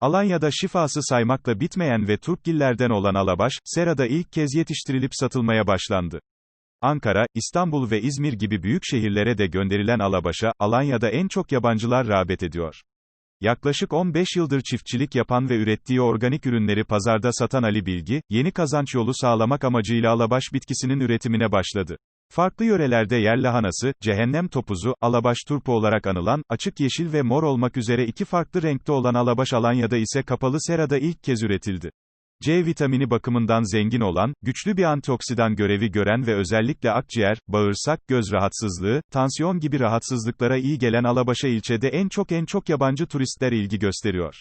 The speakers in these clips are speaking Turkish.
Alanya'da şifası saymakla bitmeyen ve Turkgillerden olan alabaş, serada ilk kez yetiştirilip satılmaya başlandı. Ankara, İstanbul ve İzmir gibi büyük şehirlere de gönderilen alabaşa, Alanya'da en çok yabancılar rağbet ediyor. Yaklaşık 15 yıldır çiftçilik yapan ve ürettiği organik ürünleri pazarda satan Ali Bilgi, yeni kazanç yolu sağlamak amacıyla alabaş bitkisinin üretimine başladı. Farklı yörelerde yer lahanası, cehennem topuzu, alabaş turpu olarak anılan, açık yeşil ve mor olmak üzere iki farklı renkte olan alabaş Alanya'da ise kapalı serada ilk kez üretildi. C vitamini bakımından zengin olan, güçlü bir antioksidan görevi gören ve özellikle akciğer, bağırsak, göz rahatsızlığı, tansiyon gibi rahatsızlıklara iyi gelen Alabaş'a ilçede en çok en çok yabancı turistler ilgi gösteriyor.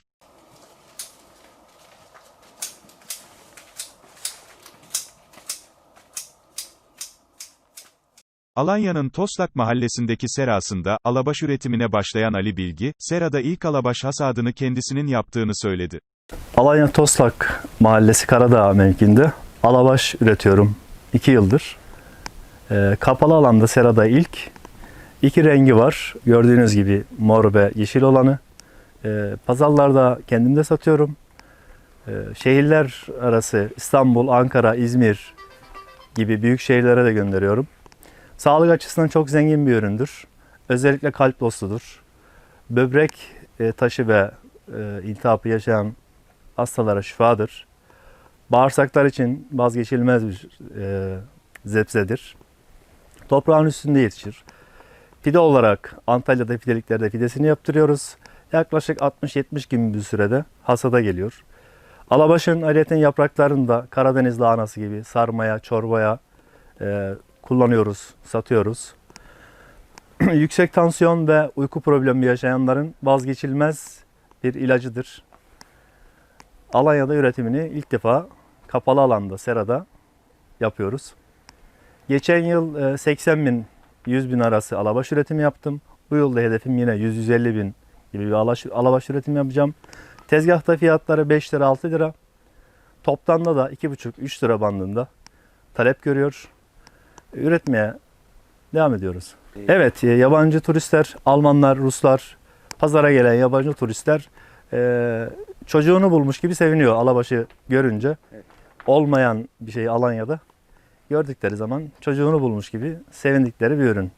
Alanya'nın Toslak mahallesindeki serasında, alabaş üretimine başlayan Ali Bilgi, serada ilk alabaş hasadını kendisinin yaptığını söyledi. Alanya Toslak Mahallesi Karadağ mevkinde alabaş üretiyorum 2 yıldır. Ee, kapalı alanda serada ilk. iki rengi var. Gördüğünüz gibi mor ve yeşil olanı. Ee, pazarlarda kendim de satıyorum. Ee, şehirler arası İstanbul, Ankara, İzmir gibi büyük şehirlere de gönderiyorum. Sağlık açısından çok zengin bir üründür. Özellikle kalp dostudur. Böbrek e, taşı ve e, iltihabı yaşayan hastalara şifadır. Bağırsaklar için vazgeçilmez bir e, zebzedir. Toprağın üstünde yetişir. Pide olarak Antalya'da pideliklerde pidesini yaptırıyoruz. Yaklaşık 60-70 gün bir sürede hasada geliyor. Alabaşın ayrıca yapraklarını da Karadeniz lahanası gibi sarmaya, çorbaya e, kullanıyoruz, satıyoruz. Yüksek tansiyon ve uyku problemi yaşayanların vazgeçilmez bir ilacıdır. Alanya'da üretimini ilk defa kapalı alanda, serada yapıyoruz. Geçen yıl e, 80 bin, 100 bin arası alabaş üretimi yaptım. Bu yılda hedefim yine 100-150 bin gibi bir alaş- alabaş üretimi yapacağım. Tezgahta fiyatları 5 lira 6 lira. Toptanda da 2,5-3 lira bandında talep görüyor. Üretmeye devam ediyoruz. Evet, e, yabancı turistler, Almanlar, Ruslar, pazara gelen yabancı turistler e, çocuğunu bulmuş gibi seviniyor alabaşı görünce. Olmayan bir şey Alanya'da gördükleri zaman çocuğunu bulmuş gibi sevindikleri bir ürün.